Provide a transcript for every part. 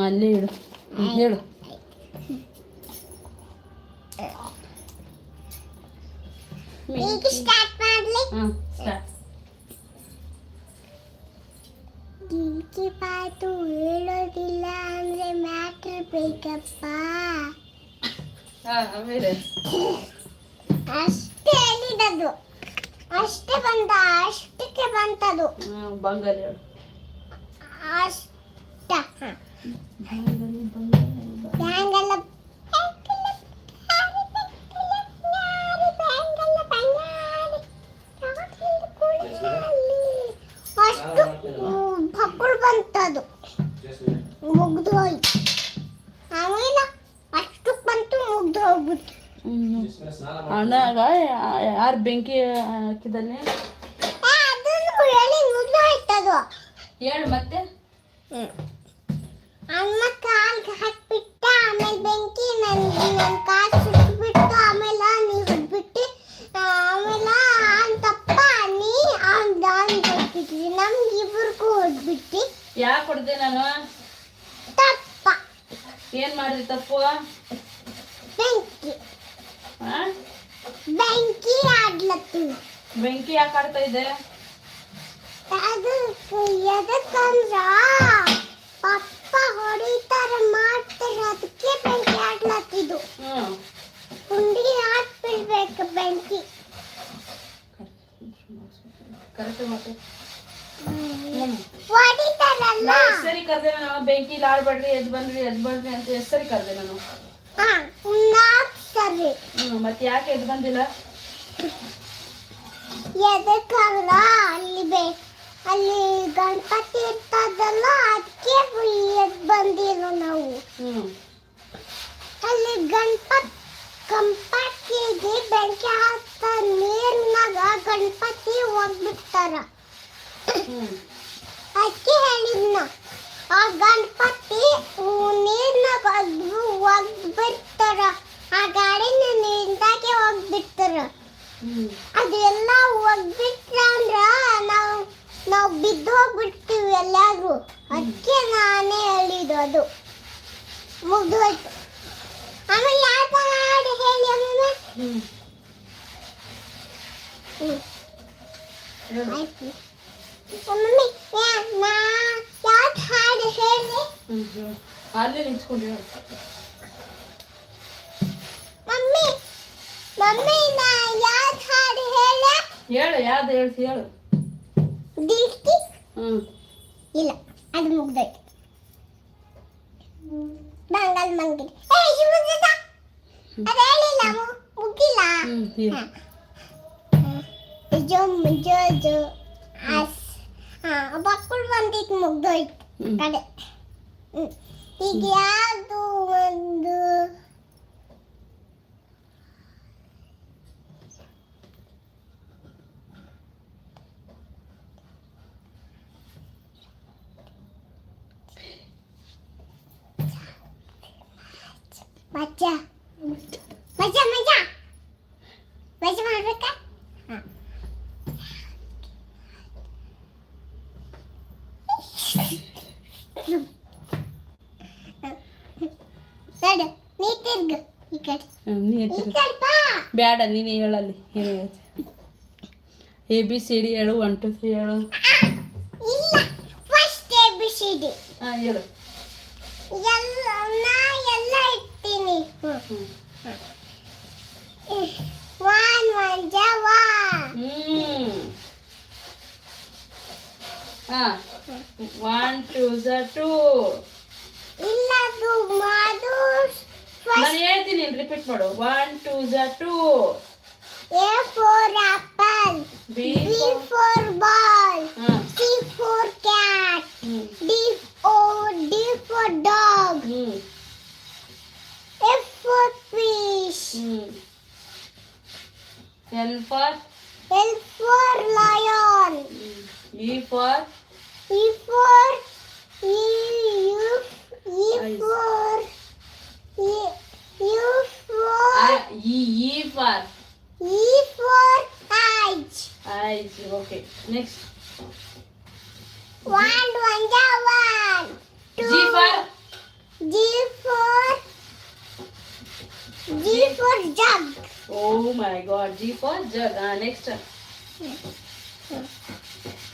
ಅಲ್ಲೇ ಇಡು. ಹೇಳು. ಡಿಂಕಿ ಪಾತು ಹೇಳೋದಿಲ್ಲ ಅಂದ್ರೆ ಮ್ಯಾಟ್ರ್ ಬೇಕಪ್ಪ. ಅಷ್ಟೇ ಹೇಳಿದದು ಅಷ್ಟೇ ಬಂದ ಅಷ್ಟಕ್ಕೆ ಬಂತದು. ಬಂಗಾಲಿ ಹೇಳು. ಅಷ್ಟ ಬ್ಯಾಂಗಲ್ಲ ಅಷ್ಟು ಪಕ್ಕಳು ಬಂತದು ಮುಗ್ದು ಹೋಯ್ತು ಆಮೇಲೆ ಅಷ್ಟಕ್ಕೆ ಬಂತು ಮುಗ್ದು ಹೋಗ್ಬಿಟ್ಟು ಹ್ಮ್. ಅಣ್ಣಾಗ ಯಾರು ಬೆಂಕಿ ಹಾಕಿದ್ದಾನೆ ಏ, ಅದನ್ನು ಹೇಳಿ ಮುಗ್ದು ಹೋಯ್ತದು ಹೇಳು ಮತ್ತೆ ಅಮ್ಮ ಕಾಲ್ಗೆ ಹಾಕ್ಬಿಟ್ಟ ಆಮೇಲೆ ಬೆಂಕಿ ನನ್ ನನ್ ಕಾಲ್ ಸುಟ್ಬಿಟ್ಟು ಆಮೇಲೆ ನೀರು ಹೊಡ್ಬಿಟ್ಟು ಆಮೇಲೆ ಅಂತಪ್ಪ ನೀ ಅವ್ನ್ ಅವ್ನ್ ಕೊಟ್ಬಿಟ್ರಿ. ನಮ್ಗೆ ಇಬ್ಬರಿಗೂ ಹೊಡ್ಬಿಟ್ಟು ಯಾಕೆ ಹೊಡೆದೆ ನಾನು? ತಪ್ಪ. ಏನು ಮಾಡಿದ್ರಿ ತಪ್ಪು? ಬೆಂಕಿ? ಬೆಂಕಿ ಆಡ್ಲತ್ತೀವಿ ಬೆಂಕಿ ಯಾಕೆ ಆಡ್ತಾ ಇದೆ? ಸರಿ ಕರೆದೆ ನಾನು ಬೆಂಕಿ ಆಡ್ಬೇಡ್ರಿ ಎದ್ ಬನ್ರಿ ಎದ್ ಬನ್ರಿ ಅಂತ ಎಷ್ಟು ಸರಿ ಕರೆದೆ ನಾನು. ಹಾ ನಾಲ್ಕು ಸರಿ ಹ್ಞೂ ಮತ್ತೆ ಯಾಕೆ ಎದ್ ಬಂದಿಲ್ಲ? ಎದಕ್ಕಂದ್ರ ಅಲ್ಲಿ ಬೇ ಅಲ್ಲಿ ಗಣಪತಿ ಇರ್ತದಲ್ಲ ಅದಕ್ಕೆ ಬಂದಿರೋ ನಾವು. ಅಲ್ಲಿ ಗಣಪತಿ ಗಣಪತಿಗೆ ಬೆಂಕಿ ಹಾಕ್ತ ನೀರಿನಾಗ ಗಣಪತಿ ಹೋಗ್ಬಿಡ್ತಾರ. ಅದಕ್ಕೆ ಹೇಳಿದ್ನ ಆ ಗಣಪತಿ ನೀರ್ನಾಗ ಹೋಗ್ಬಿಡ್ತಾರ. ಆ ಗಾಡಿನ ನೀರಿನಾಗೆ ಹೋಗ್ಬಿಡ್ತಾರ. ಅದೆಲ್ಲ ಹೋಗ್ಬಿಟ್ರ ಅಂದ್ರ ನಾವು ನಾವು ಬಿದ್ದು ಹೋಗ್ಬಿಡ್ತೀವಿ ಎಲ್ಲರೂ ಅದಕ್ಕೆ ನಾನೇ ಹೇಳಿದ್ದು ಅದು. ಮುಗ್ದು ಹೋಯ್ತು ಆಮೇಲೆ ಯಾವ ಹಾಡು ಹೇಳಿ ಆಮೇಲೆ ಆಯ್ತು. ಮಮ್ಮಿ ನಾ ಯಾವ್ದು ಹಾಡು ಹೇಳಿ? ಅಲ್ಲೇ ನಿಂತ್ಕೊಂಡು ಮಮ್ಮಿ ಮಮ್ಮಿ ನಾ ಯಾವ್ದು ಹಾಡು ಹೇಳ? ಹೇಳು ಯಾವ್ದು ಹೇಳ್ತಿ ಹೇಳು. ದಿಲ್ಕಿ ಹ್ಞೂ ಇಲ್ಲ ಅದು ಮುಗ್ದೋಯ್ತು. ಬಂಗಾಲ್ ಮಂಗಿ ಏ ಇದು ಮುಗ್ದದ ಅದು ಹೇಳಿಲ್ಲ ಮು- ಮುಗಿಲ್ಲ ಹ್ಞೂ ಹೇಳು. ಜೋ ಜೋ ಜೋ ಅಸ್ ಹಾಂ ಬಂದಿದ್ದು ಮುಗ್ದೋಯ್ತು. ಹ್ಮ್. ಕಡೆ. ಹ್ಮ್. ಈಗ ಯಾವುದು ಒಂದು ಮಜಾ ಮಜಾ ಮಜಾ ಮಜಾ ಮಾಡ್ಬೇಕಾ ಹಾಂ ನಡು ನೀ ತಿರ್ಗು ಈ ಕಡೆ ಹ್ಞೂ ನೀ ಈ ಹೇಳ್ತಿರು ಕಡೆ ಬಾ ಬೇಡ ನೀನೇ ಹೇಳಲ್ಲಿ ಏನು ಹೇಳ್ತಿ ಎ ಬಿ ಸಿ ಡಿ ಹೇಳು ಒನ್ ಟು ತ್ರೀ ಹೇಳು ಇಲ್ಲ first A B C D ಹಾಂ ಹೇಳು ಎಲ್ಲ ನಾ ಎಲ್ಲ ಇಡ್ತೀನಿ ಹ್ಞೂ ಒನ್ ಒನ್ ಜ ಒನ್ ಹ್ಞೂ ಹಾಂ ಒನ್ ಟು ಝ ಟೂ ಇಲ್ಲ ಅದು ಮಾದು ನಾನು ಹೇಳ್ತೀನಿ ರಿಪೀಟ್ ಮಾಡು one to ಝ two A for apple B B for ball ಹಾಂ ಸಿ ಫಾರ್ ಕ್ಯಾಟ್ ಹ್ಞೂ D O D for dog Mm. L for? L for lion. Hmm. E for? E for E U E for E U for I, E E for E for eyes. Eyes. Okay. Next. One one one. Two. G for? G for G for jug. Oh my god, G for jug. Ah, next.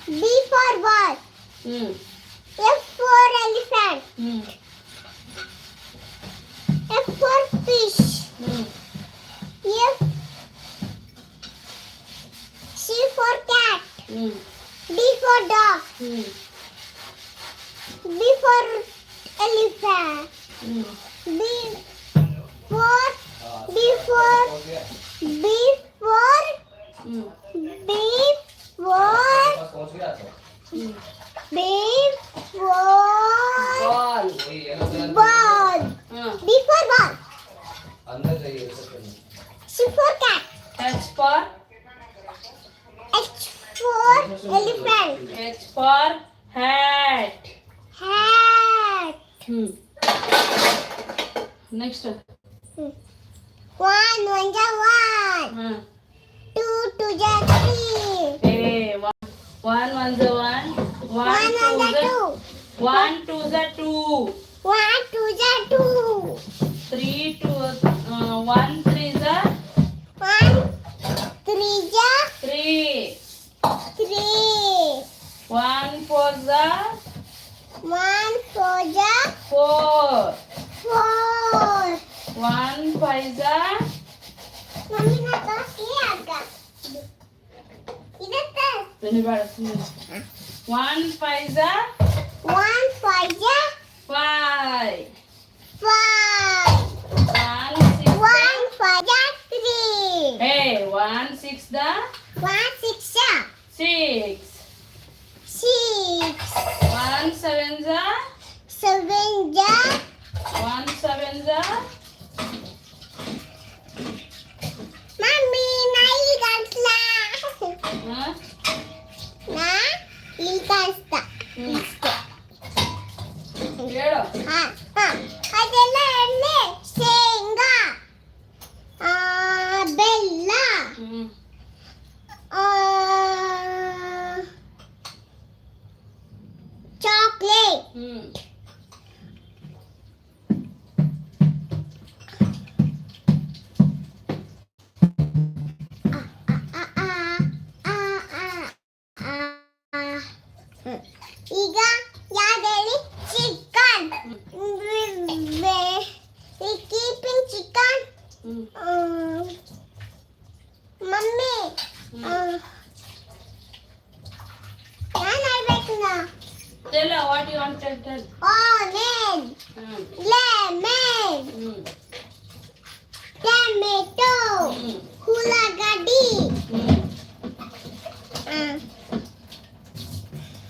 B for ball. Hmm. F for elephant. Hmm. F for fish. Hmm. F. C for cat. Hmm. D for dog. Hmm. B for elephant. Hmm. B before before before before before ball before ball. Super cat. H for H for elephant. H for hat. Hat. Hmm. next one one ja one. Hmm. Two two ja three. Hey, one one one ja one. One one ja two. One two the two. One two the two. Three two uh, one three the. One three the. Three. Three. One four the. One four the. Four. One five the Mami, naka, aga. ಇದಕ್ಕ ಬೇಡ ಸುಮ್ಮನೆ one five the one, five, ja, five five. One six One, five, ja, three. ಏ one six the One, six, ja, six six. One seven the Seven, ja, one seven the Mami, na ilgasta. ಹಾಂ Na ilgasta. ಹ್ಮ್ ಹೇಳು ಹಾ ಹಾ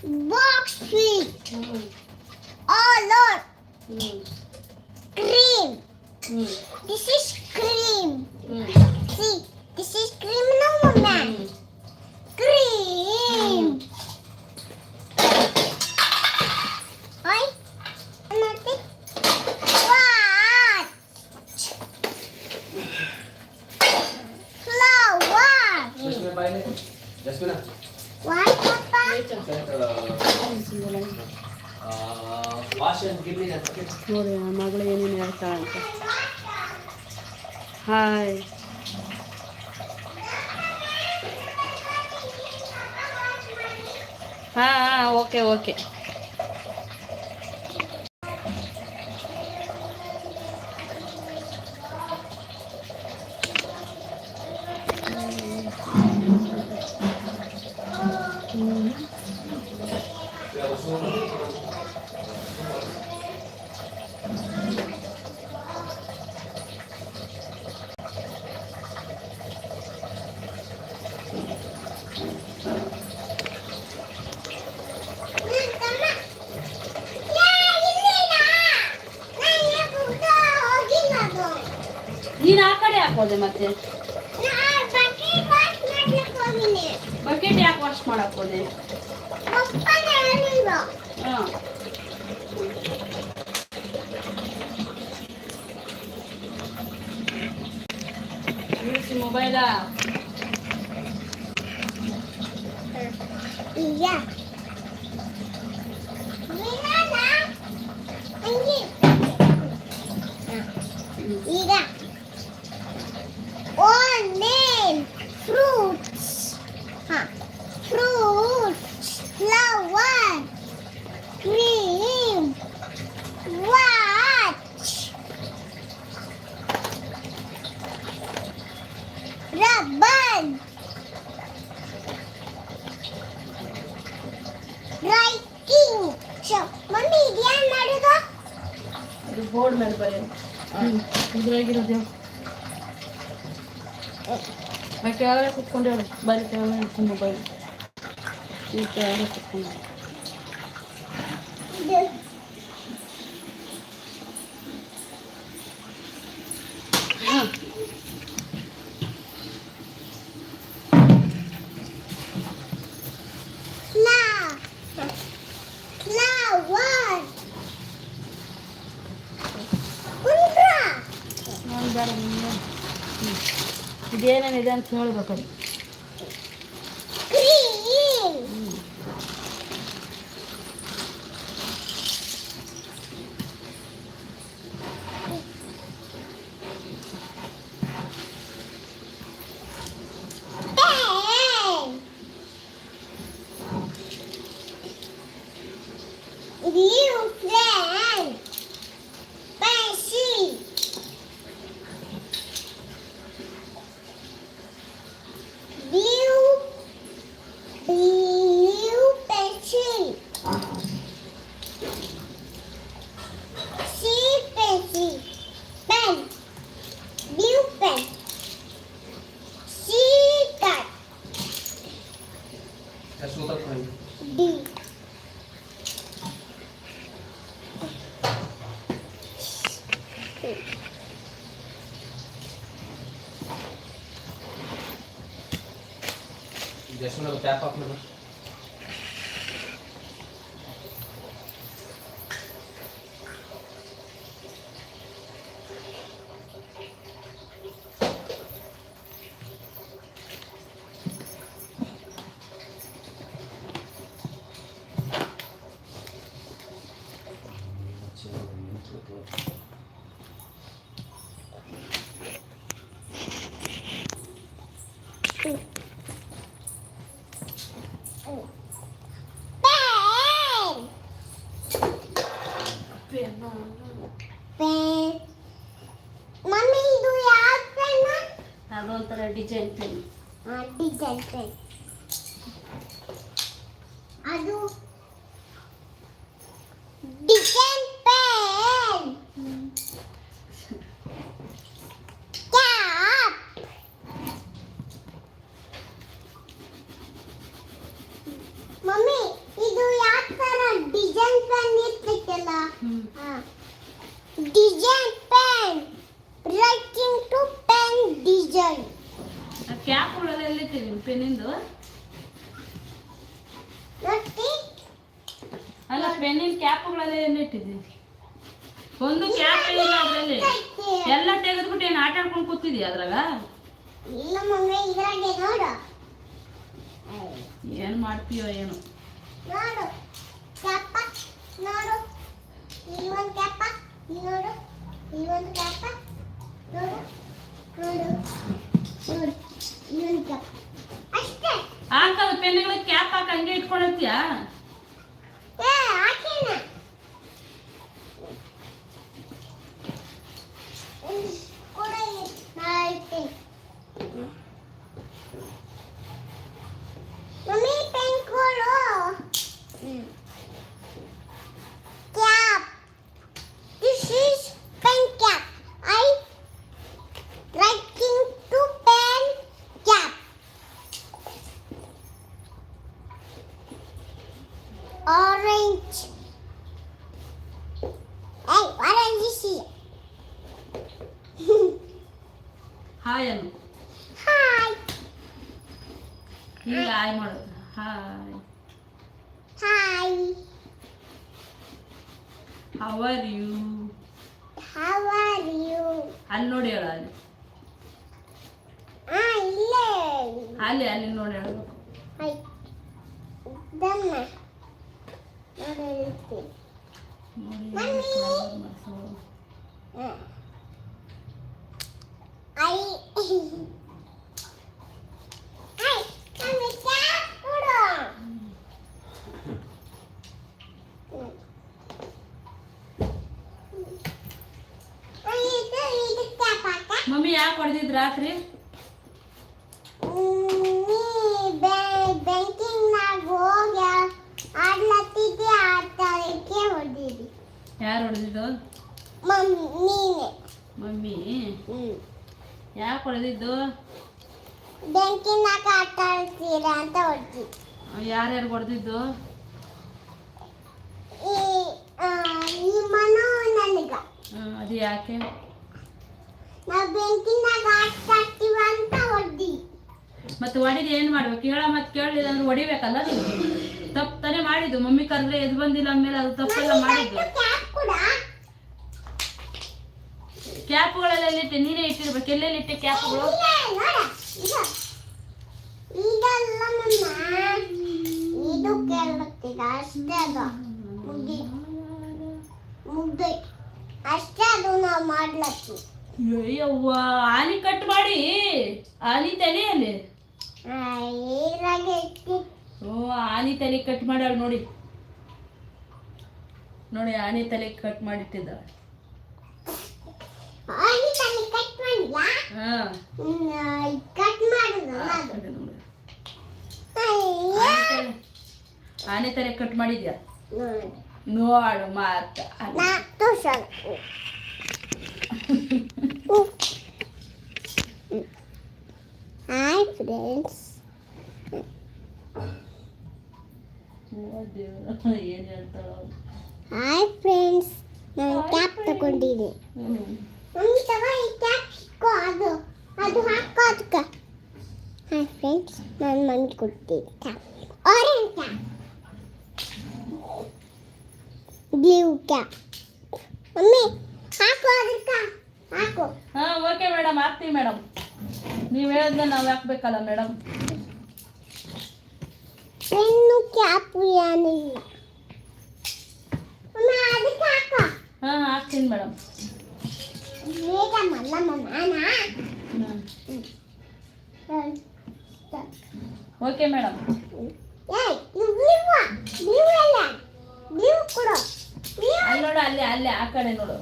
box Oh, A. Okay. ಮತ್ತೆ? Bucket ಯಾಕೆ wash ಮಾಡಕ್ ಹೋದೆ? Mobile aku kondor Balik naman sa mobile. Yung kaya kutkondero. ಇದೇನೇನಿದೆ ಅಂತ ಹೇಳ್ಬೇಕದು ಕ್ಯಾಪ್ ಆಫ್ ಮಾಡು pen pen ಮಮ್ಮಿ ಇದು ಯಾವ ಪೆನ್ ಅದೊಂಥರ ಡಿಸೈನ್ ಪೆನ್ ಡಿಸೈನ್ ಪೆನ್ ಅದು ಮಾಡ್ತೀಯೋ ಏನು. ನೋಡು. ಕ್ಯಾಪ. ನೋಡು. ಇಲ್ಲಿ ಒಂದು ಕ್ಯಾಪ. ಇಲ್ಲಿ ನೋಡು. ಇಲ್ಲಿ ಒಂದು ಕ್ಯಾಪ. ನೋಡು. ನೋಡು. ನೋಡು. ಕ್ಯಾಪ. ಅಷ್ಟೇ. ಹಾಕಲ್ಲ ಪೆನ್ಗಳಿಗೆ ಕ್ಯಾಪ್ ಹಾಕಂಗೆ ಇಟ್ಕೊಂಡಿರ್ತೀಯಾ? ಏ ಹಾಕೇನ? ಹಾಯ್ ಅನ್ನು hi ಈಗ ಹಾಯ್ ಮಾಡೋದು hi hi how are you how are you ಅಲ್ಲಿ ನೋಡಿ ಹೇಳು ಅಲ್ಲಿ ah ಇಲ್ಲೇ ಅಲ್ಲಿ ಅಲ್ಲಿ ನೋಡಿ ಹೇಳ್ಬೇಕು hi ದನ್ನ ನೋಡಿ ಮಮ್ಮಿ ಯಾಕೆ ಹೊಡೆದಿದ್ದು ರಾತ್ರಿ ನೀ ಬ್ಯಾಂಕಿಂಗ್ ನಾಗ ಹೋಗಿ ಆಡ್ಲತ್ತಿದ್ದೆ ಆಡ್ತಾ ಇದ್ದೆ ಯಾರು ಹೊಡೆದಿದ್ದು ಮಮ್ಮಿ ನೀನೆ ಮಮ್ಮಿ ಹ್ಮ್ ಯಾಕೆ ಹೊಡೆದಿದ್ದು? ಬೆಂಕಿನಾಗ ಆಟ ಆಡ್ತೀರಾ ಅಂತ ಹೊಡ್ತಿ ಯಾರ್ಯಾರು ಹೊಡೆದಿದ್ದು? ಈ ಆ, ಈ ಮನೋ ನನಗ ಅದು ಯಾಕೆ? ನಾವು ಬೆಂಕಿನಾಗ ಆಟ ಆಡ್ತೀವ ಅಂತ ಹೊಡ್ದಿ. ಮತ್ತೆ ಹೊಡಿದು ಏನು ಮಾಡ್ಬೇಕು? ಹೇಳ ಮತ್ತೆ ಕೇಳಲಿಲ್ಲ ಅಂದ್ರೆ ಹೊಡಿಬೇಕಲ್ಲ ನೀವು ತಪ್ಪು ತಾನೇ ಮಾಡಿದ್ದು. ಮಮ್ಮಿ ಕರೆದ್ರೆ ಎದ್ದು ಬಂದಿಲ್ಲ ಅಂದಮೇಲೆ ಅದು ತಪ್ಪೆಲ್ಲ ಮಾಡಿದ್ದು. ಕ್ಯಾಪ್ ಕೂಡ. ಕ್ಯಾಪ್ಗಳೆಲ್ಲ ನೀನೇ ಇಟ್ಟಿರ್ಬೇಕು. ಎಲ್ಲೆಲ್ಲಿ ಇಟ್ಟೆ ಕ್ಯಾಪ್ಗಳು? ಆಲಿ ಕಟ್ ಮಾಡಿ. ಆನಿ ತಲೆ ಅಲ್ಲಿ. ಓ ಆನಿ ತಲೆ ಕಟ್ ಮಾಡ್ಯಾಳ ನೋಡಿ. ನೋಡಿ ಆನಿ ತಲೆ ಕಟ್ ಮಾಡಿಟ್ಟಿದ್ದ ಆಗಿ ತಲೆ ಕಟ್ ಮಾಡಿಲ್ಲ ಹಾ ಕಟ್ ಮಾಡುದಲ್ಲ ಅದು ಅದೇ ನೋಡಿ. ಅಯ್ಯ. ಆನೆ ತರ ಕಟ್ ಮಾಡಿದ್ಯಾ? ನೋಡಿ ಮಾತ. ಹಾಯ್ ಫ್ರೆಂಡ್ಸ್ ಹಾಯ್ ಫ್ರೆಂಡ್ಸ್ ನಾನು ಕ್ಯಾಪ್ ತಗೊಂಡಿದ್ದೀನಿ ಅದು ಅದು ಹಾಕೋ ಅದಕ್ಕೆ ಹಾಯ್ ಫ್ರೆಂಡ್ಸ್ ನಾನು ಮಮ್ಮಿ ಕೊಡ್ತೀನಿ orange cap blue cap mummy ಹಾಕು ಅದಕ್ಕೆ. ಹಾಕು. ಹಾ ಓಕೆ ಮೇಡಮ್ ಹಾಕ್ತೀವಿ ಮೇಡಮ್ ನೀವು ಹೇಳಿದ್ನ ನಾವು ಹಾಕ್ಬೇಕಲ್ಲ ಮೇಡಮ್ ಪೆನ್ನು ಕ್ಯಾಪು ಏನಿಲ್ಲ ಮಮ್ಮ ಅದಕ್ಕೆ ಹಾಕು. ಹಾ ಹಾಕ್ತೀನಿ ಮೇಡಮ್ ಓಕೆ ಮೇಡಮ್ ಅಲ್ಲಿ ನೋಡು ಅಲ್ಲಿ ಅಲ್ಲಿ ಆ ಕಡೆ ನೋಡು.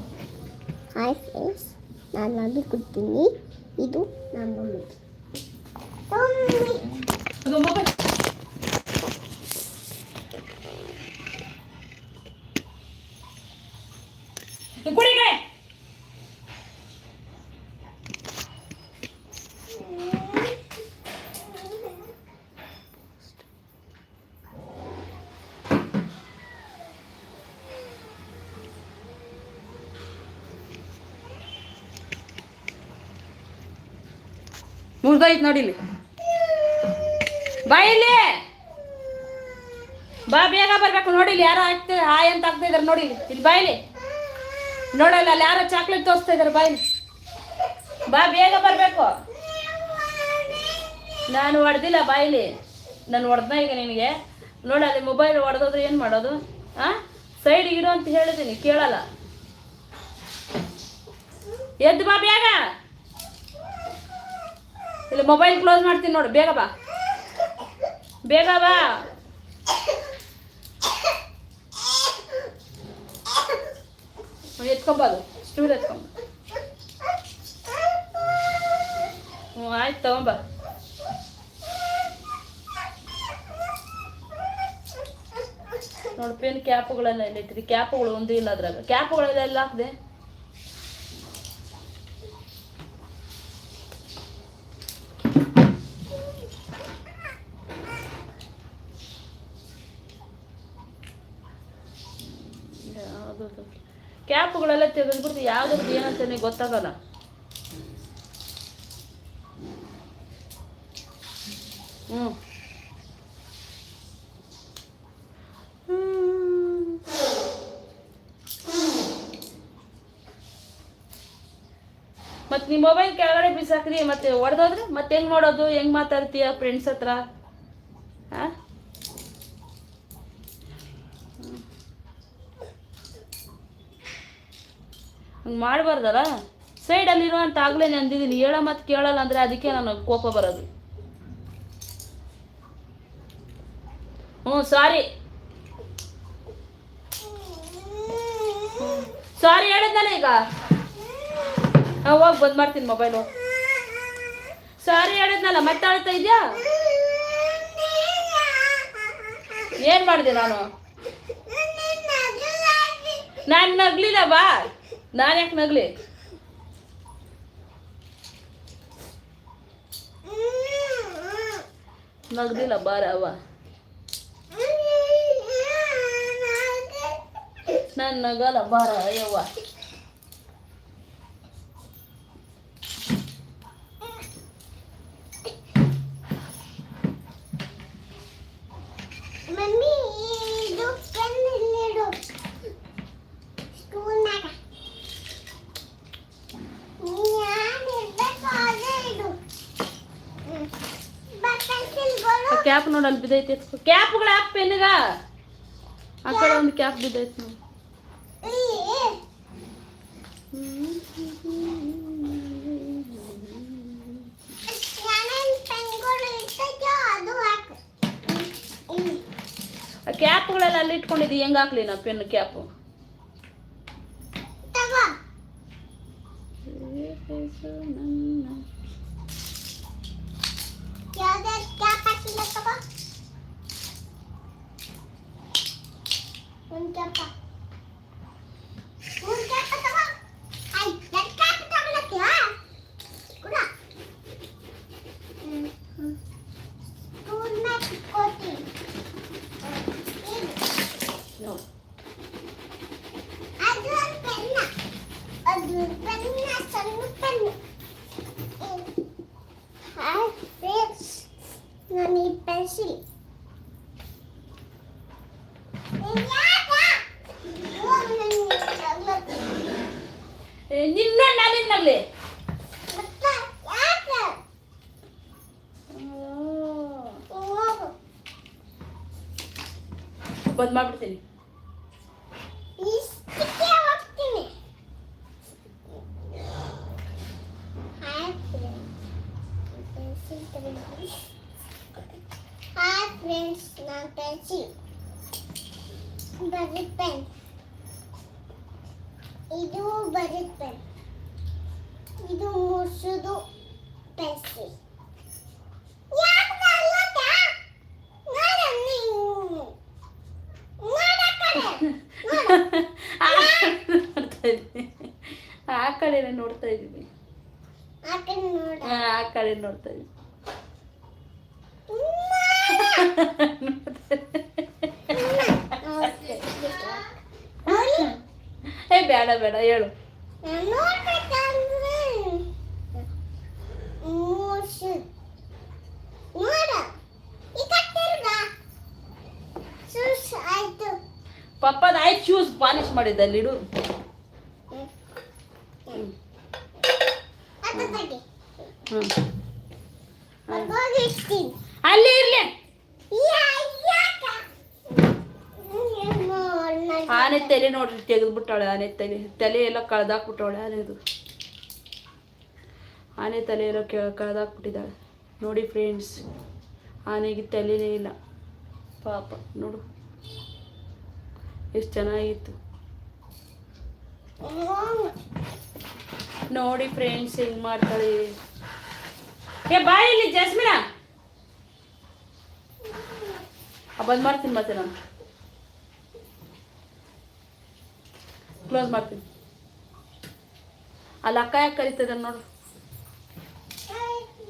ಹಾಯ್ ಫ್ರೆಂಡ್ಸ್ ನಾನು ಅಲ್ಲಿ ಕೊಡ್ತೀನಿ ಇದು ನಮ್ಮ ಮಮ್ಮಿ ಮಮ್ಮಿ ಅದು ಮೊಬೈಲ್ ಕುಡಿ ಕಡೆ ಮುಗ್ದೋಯ್ತು ನೋಡಿ ಬಾಯಿಲಿ ಬಾ ಬೇಗ ಬರ್ಬೇಕು. ನೋಡಿ ಯಾರೋ ಆಗ್ತದೆ ಹಾಯ್ ಅಂತ ಆಗ್ತಾ ಇದಾರೆ ನೋಡಿ ಇಲ್ಲಿ. ಬಾಯಿಲಿ ನೋಡಲ್ಲ, ಅಲ್ಲಿ ಯಾರೋ ಚಾಕ್ಲೇಟ್ ತೋರಿಸ್ತಾ ಇದಾರೆ. ಬಾಯಿಲಿ ಬಾ, ಬೇಗ ಬರ್ಬೇಕು. ನಾನು ಹೊಡೆದಿಲ್ಲ ಬಾಯಿಲಿ ನಾನು ಹೊಡೆದ ಈಗ ನಿನಗೆ. ನೋಡಿ, ಅಲ್ಲಿ ಮೊಬೈಲ್ ಹೊಡೆದೋದ್ರೆ ಏನು ಮಾಡೋದು? ಹಾಂ ಸೈಡ್ ಇಡು ಅಂತ ಹೇಳಿದ್ದೀನಿ ಕೇಳಲ್ಲ. ಎದ್ದು ಬಾ, ಬೇಗ. ಇಲ್ಲಿ ಮೊಬೈಲ್ ಕ್ಲೋಸ್ ಮಾಡ್ತೀನಿ ನೋಡು, ಬೇಗ ಬಾ. ಬೇಗ ಬಾ. ಎತ್ಕೊಂಬದು ಸ್ಟೂಲ್ ಎತ್ಕೊಂಬ. ಹ್ಞೂ, ಆಯ್ತು, ತಗೊಂಬ. ನೋಡಿ, ಪೆನ್ ಕ್ಯಾಪುಗಳೆಲ್ಲ ಇಲ್ಲಿ ಕ್ಯಾಪುಗಳು ಒಂದು ಇಲ್ಲ ಅದ್ರಾಗ ಕ್ಯಾಪುಗಳೆಲ್ಲ ಎಲ್ಲ ಹಾಕ್ದೆ ಯಾವ್ದು ಕ್ಯಾಪ್ಗಳೆಲ್ಲ ತೆಗೆದ್ಬಿಡ್ತು ಯಾವ್ದ್ರದ್ದು ಏನಂತಾನೆ ಗೊತ್ತಾಗಲ್ಲ. ಹ್ಞೂ ಮತ್ತೆ ನಿಮ್ಮ ಮೊಬೈಲ್ ಕೆಳಗಡೆ ಬಿಸಾಕ್ರಿ, ಮತ್ತೆ ಹೊಡೆದೋದ್ರೆ ಮತ್ತೆ ಹೆಂಗ್ ಮಾಡೋದು, ಹೆಂಗ್ ಮಾತಾಡ್ತೀಯ ಫ್ರೆಂಡ್ಸ್ ಹತ್ರ? ಹಂಗೆ ಮಾಡಬಾರ್ದಲ್ಲ ಅಂತ ಆಗಲೇ ಅಂದಿದ್ದೀನಿ ಹೇಳೋ ಮತ್ತು ಕೇಳಲ್ಲ ಅಂದರೆ ಅದಕ್ಕೆ ನಾನು ಕೋಪ ಬರೋದು. ಹ್ಞೂ ಸಾರಿ ಸಾರಿ ಹೇಳಿದ್ನಲ್ಲ ಈಗ. ಹಾಂ, ಹೋಗಿ, ಬಂದ್ ಮಾಡ್ತೀನಿ ಮೊಬೈಲು ಸಾರಿ ಹೇಳಿದ್ನಲ್ಲ ಮತ್ತೆ ಅಳ್ತಾ ಇದೆಯಾ? ಏನು ಮಾಡಿದೆ ನಾನು? ನಾನು ನಗ್ಲಿಲ್ಲ, ಬಾ. ನಾನು ಯಾಕೆ ನಗ್ಲಿ ನಗ್ದಿಲ್ಲ ಬಾರ ಅವ ನಾನು ನಗಲ್ಲ ಬಾರ ಯವ್ವ ಕ್ಯಾಪ್ ಅಲ್ಲಿ ಬಿದ್ದೈತಿ. ಎತ್ಕೊ ಕ್ಯಾಪ್ಗಳು ಆ ಕಡೆ ಒಂದು ಕ್ಯಾಪ್ ಬಿದ್ದೈತಿ ನೋಡಿ. ಕ್ಯಾಪ್ಗಳೆಲ್ಲ ಅಲ್ಲಿ ಇಟ್ಕೊಂಡಿದ್ದಿ, ಹೆಂಗ್ ಹಾಕ್ಲಿ ನಾ ಪೆನ್ ಕ್ಯಾಪು ತಗೋ ಯಾವ್ದಾದ್ರು ಕ್ಯಾಪ್ ಹಾಕಿಲ್ಲ ತಗೋ ಒಂದು ಕ್ಯಾಪ ಒಂದು ಕ್ಯಾಪ ತಗೋ ಐ ಎರಡು ಕ್ಯಾಪ್ ತಗೊಳಕ್ಕೆ ಕೂಡ ಹ್ಞೂ ಹ್ಞೂ ಸ್ಪೂನ್ನ ಇಟ್ಕೋತೀನಿ ನೋಡು ಅದು ಒಂದು ಪೆನ್ನ ಅದು ಪೆನ್ನ ಸಣ್ಣ ಪೆನ್ನು ಹಾಯ್ ಫ್ರೆಂಡ್ಸ್ ನಾನು ಈ ಪೆನ್ಸಿಲ್ ಏ, ನಿನ್ನ ನಾನಿನ್ನಲ್ಲಿ ಬಂದ್ ಮಾಡ್ಬಿಡ್ತೀನಿ ಹಾಯ್ ಫ್ರೆಂಡ್ಸ್ ನಾನು ಪೆನ್ಸಿಲ್ ಬರೀ ಪೆನ್ ಇದು ಬರೀ ಪೆನ್ ಇದು ನೀನು. ನೋಡು ಆ ನೋಡ್ತಾ ಇದ್ದೀನಿ. ಕಡೆನೇ ನೋಡ್ತಾ ಇದ್ದೀವಿ ಆ ಕಡೆ ನೋಡ್ತಾ ಇದ್ದೀವಿ. ಏ ಬೇಡ ಬೇಡ ಹೇಳು. ಆಯ್ತು. ಪಪ್ಪದ ಆಯ್ತು ಶೂಸ್ ಪಾಲಿಶ್ ಮಾಡಿದ್ದ ಅದ್ ಹೋಗಿ ಅಲ್ಲಿ ಇರ್ಲಿ? ಆನೆ ತಲೆ ನೋಡ್ರಿ ತೆಗೆದ್ಬಿಟ್ಟವಳೆ ಆನೆ ತಲೆ ತಲೆ ಎಲ್ಲ ಕಳ್ದಾಕ್ಬಿಟ್ಟವಳೆ ಆನೆದು ಆನೆ ತಲೆ ಎಲ್ಲ ಕಳ್ದಾಕ್ಬಿಟ್ಟಿದ್ದಾಳೆ. ನೋಡಿ ಫ್ರೆಂಡ್ಸ್ ಆನೆಗೆ ತಲೆನೇ ಇಲ್ಲ. ಪಾಪ, ನೋಡು. ಎಷ್ಟು ಚೆನ್ನಾಗಿತ್ತು. ನೋಡಿ ಫ್ರೆಂಡ್ಸ್ ಹೆಂಗ್ ಮಾಡ್ತಾಳೆ. ಏ, ಬಾಯ್ ಇಲ್ಲಿ, ಜಸ್ಮಿನ. ಬಂದ್ ಮಾಡ್ತೀನಿ ಮತ್ತೆ ನಾನು. ಕ್ಲೋಸ್ ಮಾಡ್ತೀನಿ. ಅಲ್ಲಿ ಅಕ್ಕ ಯಾಕೆ ಕರಿತದ ನೋಡು.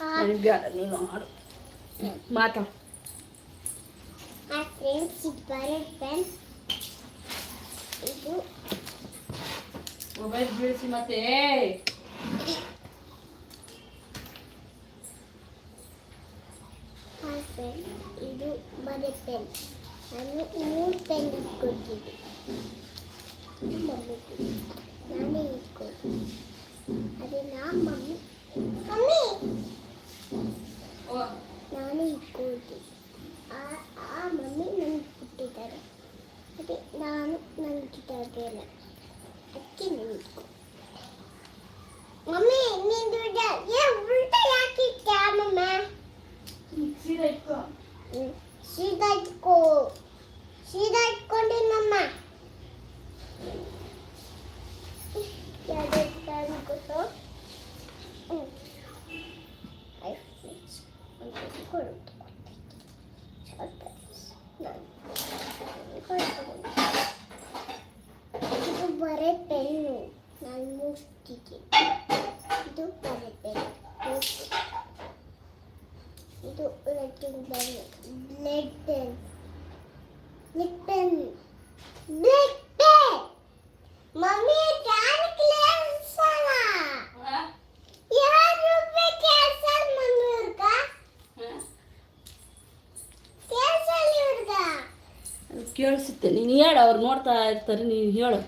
ಇಟ್ಕೋ ಆ ನನಗೆ ಬೇಡ ನೀನು ಹಾಡು ಮಾತಾಡು ಆ ಫ್ರೆಂಡ್ಸ್ ಇದು ಬರೋ ಪೆನ್ ಇದು ಮೊಬೈಲ್ ಬೀಳಿಸಿ ಮತ್ತೆ ಆ ಪೆನ್ ಇದು ಬರೋ ಪೆನ್ ನಾನು ಮೂರು ಪೆನ್ ಇಟ್ಕೊಟ್ಟಿದ್ದೆ ಮಮ್ಮಿಗೆ. ನಾನೇ ಇಟ್ಕೊಳ್ತೀನಿ ಅದೇ ನಾ ಮಮ್ಮಿ ಮಮ್ಮಿ ನಾನೇ ಇಟ್ಕೊಳ್ತೀನಿ ಆ- ಆ ಮಮ್ಮಿ ನನಗೆ ಕೊಟ್ಟಿದ್ದಾರೆ ಅದೇ ನಾನು ನನಗಿದ್ದಾಗೆಲ್ಲ ಅದಕ್ಕೆ ನಿಂತ್ಕೊ ಮಮ್ಮಿ ನೀನು ಏ ಉಲ್ಟ ಯಾಕೆ ಇಟ್ಟ ಮಮ್ಮ ಸೀದಾ ಇಟ್ಕೋ ಹ್ಮ್. ಸೀದಾ ಇಟ್ಕೋ ಸೀದಾ ಇಟ್ಕೊಂಡಿನಮ್ಮ ಮುಗಿಸ್ತಿದ್ದೀನಿ ಇದು ಬರುತ್ತೆ. ಇದು pen blade pen blade pen blade pen mummy ಯಾರು ಕೇಳಿಸಲ್ಲ ಯಾರು ಮಮ್ಮಿ ಕೇಳಿಸಲ್ಲ ಇವ್ರ್ಗ ಕೇಳಿಸುತ್ತೆ. ನೀನು ಹೇಳು ಅವ್ರು ನೋಡ್ತಾ ಇರ್ತಾರೆ ನೀನು ಹೇಳು.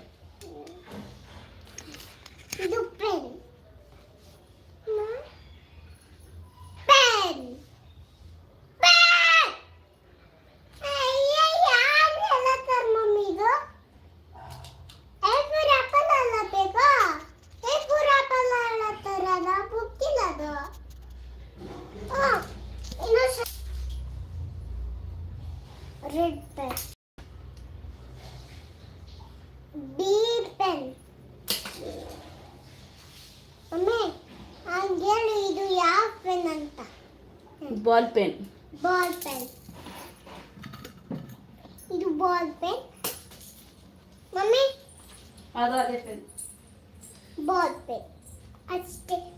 I stick.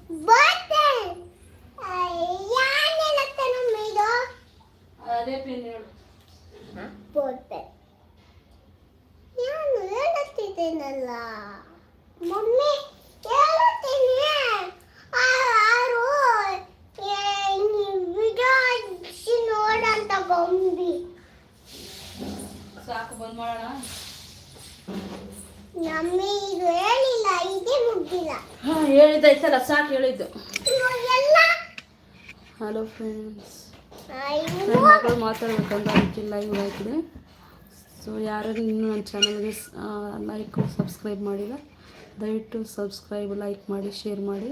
ಚಾನಲ್ಗೆ ಲೈಕ್ ಸಬ್ಸ್ಕ್ರೈಬ್ ಮಾಡಿಲ್ಲ ದಯವಿಟ್ಟು ಸಬ್ಸ್ಕ್ರೈಬ್ ಲೈಕ್ ಮಾಡಿ ಶೇರ್ ಮಾಡಿ.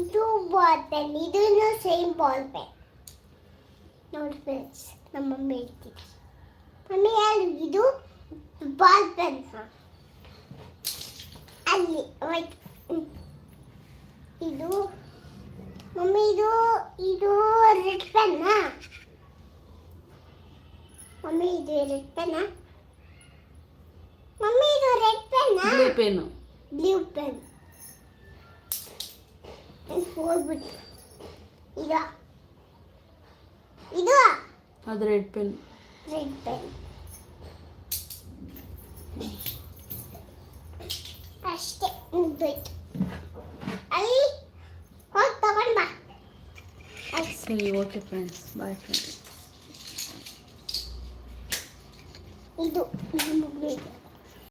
ಇದು ಬಾಲ್ ಪೆನ್ ಇದೂ ಸೇಮ್ ಬಾಲ್ ಪೆನ್ ನೋಡಿ ಫ್ರೆಂಡ್ಸ್ ನಮ್ಮ ಮಮ್ಮಿ ಹೇಳ್ತಿದ್ದೆ ಮಮ್ಮಿ ಹೇಳು, ಇದು ಬಾಲ್ ಪೆನ್ ಅಲ್ಲಿ. ಇದು ಮಮ್ಮಿ ಇದು ಇದು ರೆಡ್ ಪೆನ್ನಾ ಮಮ್ಮಿ ಇದು ರೆಡ್ ಪೆನ್ನಾ ಮಮ್ಮಿ ಇದು ರೆಡ್ ಪೆನ್ನಾ ಬ್ಲೂ ಪೆನ್ ಬ್ಲೂ ಪೆನ್ ಹೋಗ್ಬಿಟ್ಟು ಈಗ ಇದು ಅದು ರೆಡ್ ಪೆನ್ ರೆಡ್ ಪೆನ್ ಅಷ್ಟೇ ಮುಗ್ದೋಯ್ತು. ಅಲ್ಲಿ ಹೋಗಿ ತಗೊಂಡ್ ಬಾ. ಸರಿ ಓಕೆ ಫ್ರೆಂಡ್ಸ್ ಬಾಯ್ ಫ್ರೆಂಡ್ಸ್ ಇದು